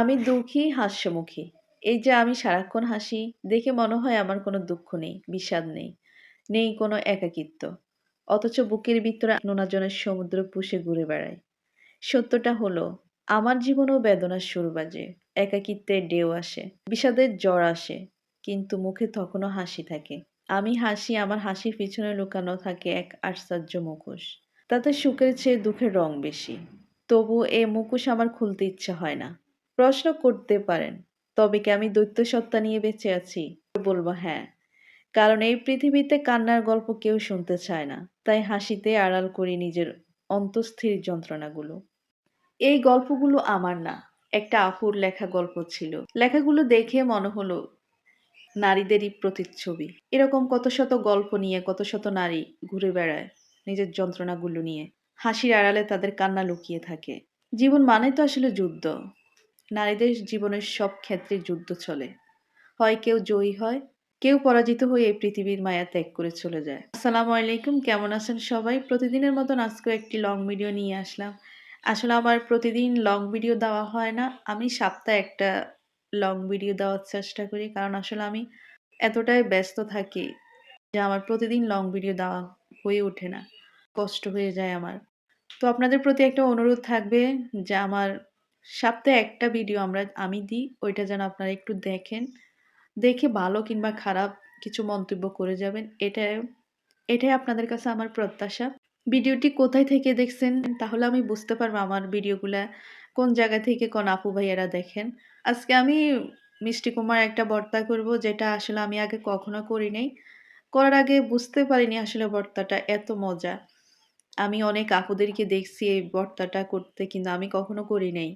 আমি দুঃখী, হাস্যমুখী। এই যে আমি সারাক্ষণ হাসি, দেখে মনে হয় আমার কোনো দুঃখ নেই, বিষাদ নেই, নেই কোনো একাকিত্ব। অথচ বুকের ভিতরে নোনাজনের সমুদ্র পুষে ঘুরে বেড়ায়। সত্যটা হলো, আমার জীবনেও বেদনার সুর বাজে, একাকিত্বের ঢেউ আসে, বিষাদের জ্বর আসে, কিন্তু মুখে তখনও হাসি থাকে। আমি হাসি, আমার হাসির পিছনে লুকানো থাকে এক আশ্চর্য মুখোশ। তাতে সুখের চেয়ে দুঃখের রং বেশি। তবু এ মুখোশ আমার খুলতে ইচ্ছা হয় না। প্রশ্ন করতে পারেন, তবে কি আমি দৈত্য সত্তা নিয়ে বেঁচে আছি? বলব হ্যাঁ। কারণ এই পৃথিবীতে কান্নার গল্প কেউ শুনতে চায় না। তাই হাসিতে আড়াল করি নিজের অন্তস্থির যন্ত্রণাগুলো। এই গল্পগুলো আমার না, একটা আপুর লেখা গল্প ছিল। লেখাগুলো দেখে মনে হলো নারীদেরই প্রতিচ্ছবি। এরকম কত শত গল্প নিয়ে কত শত নারী ঘুরে বেড়ায় নিজের যন্ত্রণাগুলো নিয়ে। হাসির আড়ালে তাদের কান্না লুকিয়ে থাকে। জীবন মানে তো আসলে যুদ্ধ। নারীদের জীবনের সব ক্ষেত্রে যুদ্ধ চলে। হয় কেউ জয়ী হয়, কেউ পরাজিত হয়ে এই পৃথিবীর মায়া ত্যাগ করে চলে যায়। আসসালামু আলাইকুম কেমন আছেন সবাই? প্রতিদিনের মতন আজকেও একটি লং ভিডিও নিয়ে আসলাম। আসলে আমার প্রতিদিন লং ভিডিও দেওয়া হয় না। আমি সপ্তাহে একটা লং ভিডিও দেওয়ার চেষ্টা করি। কারণ আসলে আমি এতটাই ব্যস্ত থাকি যে আমার প্রতিদিন লং ভিডিও দেওয়া হয়ে ওঠে না। কষ্ট হয়ে যায় আমার। তো আপনাদের প্রতি একটা অনুরোধ থাকবে যে আমার সপ্তাহে একটা ভিডিও আমরা, আমি দিই, ওইটা যেন আপনারা একটু দেখেন। দেখে ভালো কিংবা খারাপ কিছু মন্তব্য করে যাবেন, এটাই এটাই আপনাদের কাছে আমার প্রত্যাশা। ভিডিওটি কোথায় থেকে দেখছেন, তাহলে আমি বুঝতে পারব আমার ভিডিওগুলা কোন জায়গা থেকে কোন আপু ভাইয়ারা দেখেন। আজকে আমি মিষ্টি কুমার একটা বর্তা করব, যেটা আসলে আমি আগে কখনো করি নাই। করার আগে বুঝতে পারিনি আসলে বর্তাটা এত মজা। আমি অনেক আপুদেরকে দেখছি এই ভর্তাটা করতে, কিন্তু আমি কখনো করি নাই।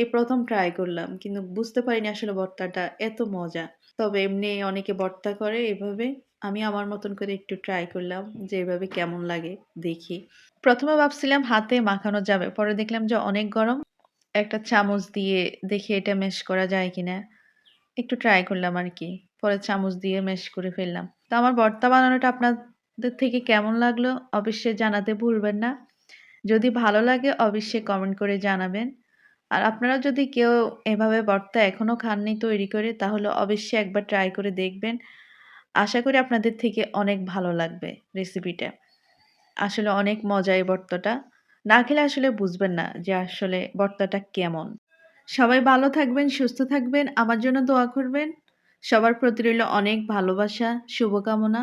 এই প্রথম ট্রাই করলাম। কিন্তু বুঝতে পারিনি আসলে ভর্তাটা এত মজা। তবে এমনি অনেকে ভর্তা করে এভাবে। আমি আমার মতন করে একটু ট্রাই করলাম যে এভাবে কেমন লাগে দেখি। প্রথমে ভাবছিলাম হাতে মাখানো যাবে। পরে দেখলাম যে অনেক গরম। একটা চামচ দিয়ে দেখি এটা মেশ করা যায় কিনা। একটু ট্রাই করলাম আর কি, পরে চামচ দিয়ে মেশ করে ফেললাম। তো আমার ভর্তা বানানোটা আপনার থেকে কেমন লাগল অবশ্যই জানাতে ভুলবেন না। যদি ভালো লাগে অবশ্যই কমেন্ট করে জানাবেন। আর আপনারা যদি কেউ এভাবে ভর্তা এখনও খাননি তৈরি করে, তাহলে অবশ্যই একবার ট্রাই করে দেখবেন। আশা করি আপনাদের থেকে অনেক ভালো লাগবে রেসিপিটা আসলে অনেক মজা এই ভর্তাটা। না খেলে আসলে বুঝবেন না যে আসলে ভর্তাটা কেমন। সবাই ভালো থাকবেন, সুস্থ থাকবেন। আমার জন্য দোয়া করবেন। সবার প্রতি রইল অনেক ভালোবাসা, শুভকামনা।